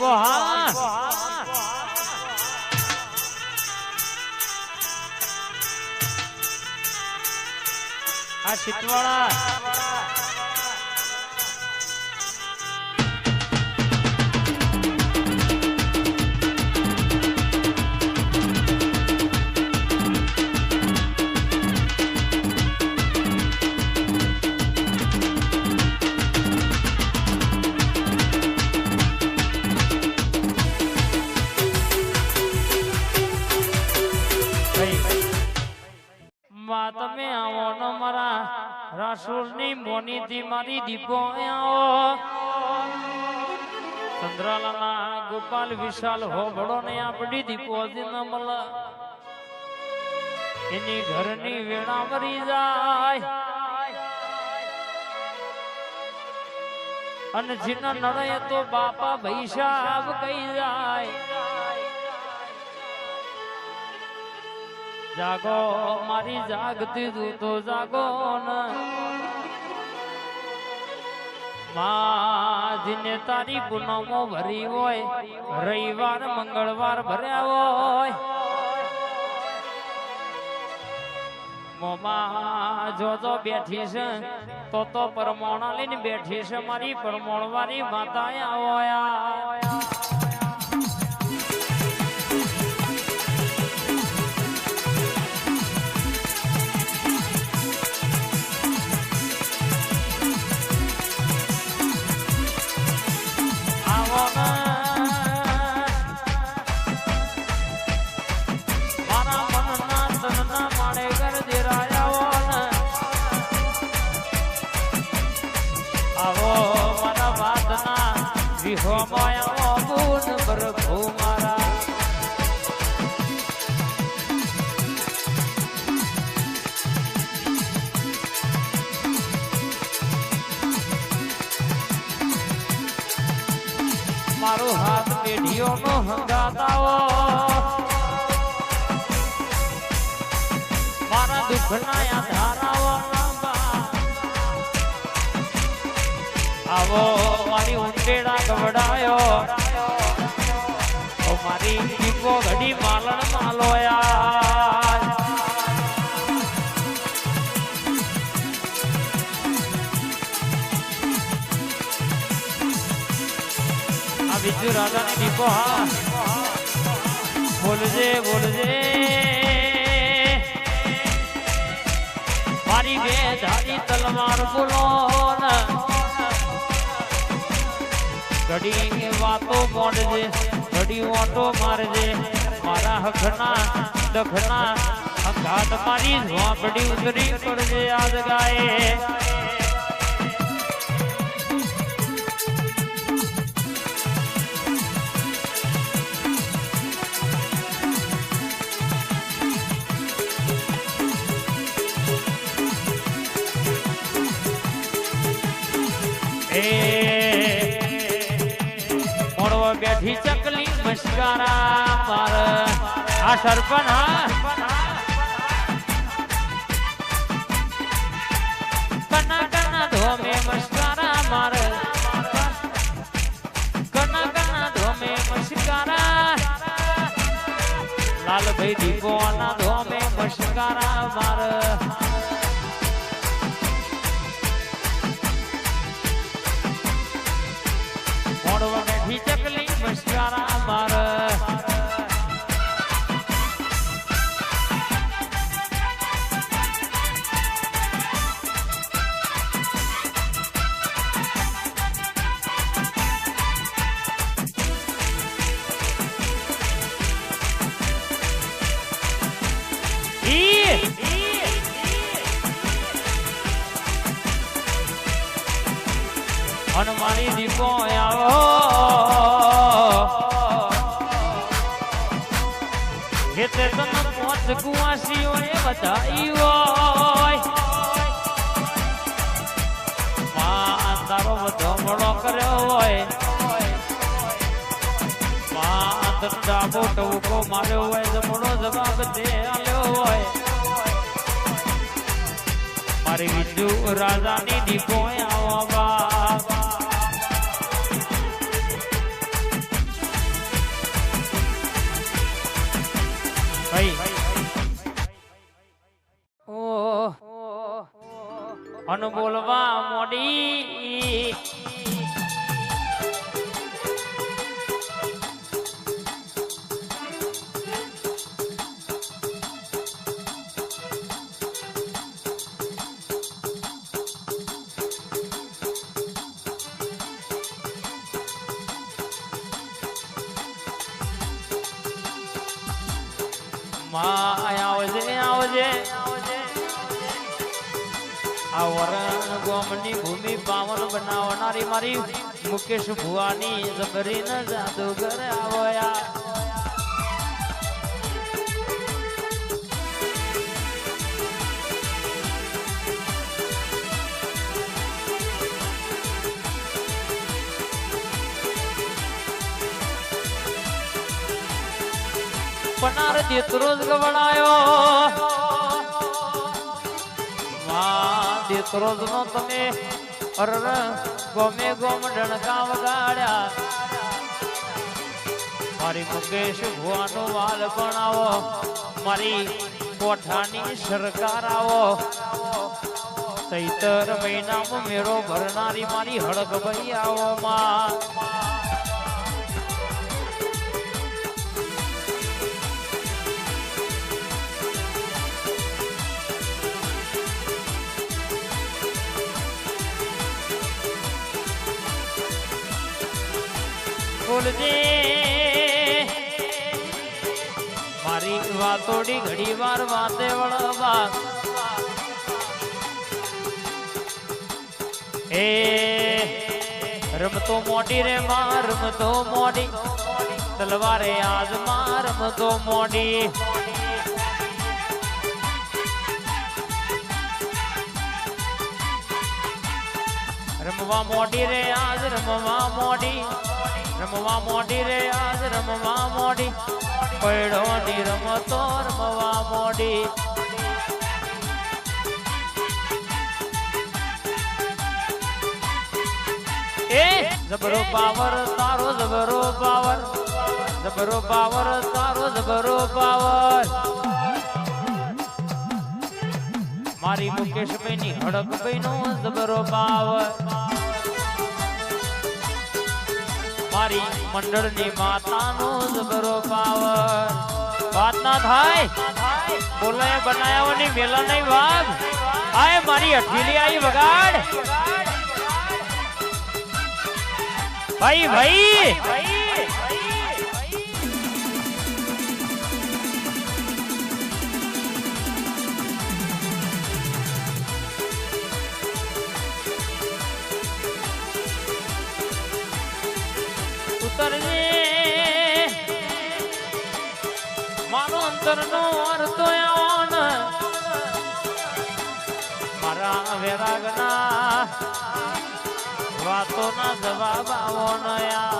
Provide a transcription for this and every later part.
દીપો હા આ શીતવાળા રાસુરની મોની થી મારી દીપો ચંદ્રાલાના ગોપાલ વિશાલ હોબળો ને આપડી દીપો મલ. એની ઘરની વેણા મરી જાય. અને જીના નડે તો બાપા ભૈસાબ કઈ જાય. જાગો, મારી જાગતી તું તો જાગો માજીને તારી પૂનમો ભરી હોય, રવિવાર, મંગળવાર ભર્યા હોય. મોમાં જો જો બેઠી છે, તો તો પરમોણા લઈને બેઠી છે મારી પરમોણવાળી માતા આવો વિહોમાં આવો ગુણ પ્રભુ મારા મારો હાથ પેઢીઓ નો હંગાતાઓ મારા દુઃખ ના લાંબા આવો મારી ઉંટેડા ગવડાયો. મારી દીપો ઘડી માલણ માલોયા બીજું રાજાની દીપો હા. બોલજે બોલજે. મારી બે ધારી તલવાર બોલો. ઘડી વાતો મોડજે, ઘડી ઓટો મારજે. મારા હખના દખના અંગાત મારી ઝોપડી ઉતરી પડજે આજ ગાય. એ મોડવા બેઠી ચકલી મસ્કારા માર આ સરપન હા. કના કના ધોમે મસ્કારા માર. કના કના ધોમે મસ્કારા. લાલભાઈ દીપો ના ધોમે મસ્કારા માર. હનુમાની દીપો આવો હેતે તન પોચ કુવાસીઓ એ બધાઈ હોયમાં તારો બધો મોડો કર્યો હોય ડાબો ટવકો માર્યો હોય જમણો જવાબ દે આલ્યો હોય મારી વિજુ રાજાની દીપો આવો અન બોલવા મોડી. માં આવજે આવજે. આ વરણ ગોમની ભૂમિ પાવન બનાવનારી મારી મુકેશ ભુવાની જબરી ન જાદુગર આવ્યા. પનાર દેતરો જ ગવડાયો. માં દેતરો નો તમે અરર ગોમે ગોમ ડણકા વગાડ્યા. મારી મુકેશ ભુવાનો વાલ આવો, મારી કોઠાની સરકાર આવો. ચૈતર મહિનામાં મેળો ભરનારી મારી હડક ભાઈ આવો માં. બોલજે. મારી વાતોડી ઘડી વાર વાતે વળવા. એ રમતો મોડી રે માં, રમતો મોડી. તલવારે આજમાં, રમતો મોડી. રમવા મોડી રે આજ, રમવા મોડી. રમવા મોડી રે આજ રમવા મોડી. પૈડો ની રમતો રમવા મોડી. એ જબરો પાવર, તારો જબરો પાવર. જબરો પાવર, તારો જબરો પાવર. મારી મુકેશભાઈ ની હડકભાઈ નો જબરો પાવર. મંડળની માતાનો જબરો પાવર વાત ના થાય બોલાય બનાયાઓની મેલા નહીં વાઘ આય મારી અઠીલી આવી વગાડ. ભાઈ ભાઈ ઉતરજે મારો અંતરનો અર્થ આવન મારા વેરાગના વાતોના જવાબ આવો નયા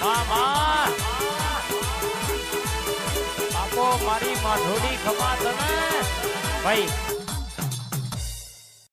મામા મારી માઢોડી ખમા તમે? ભાઈ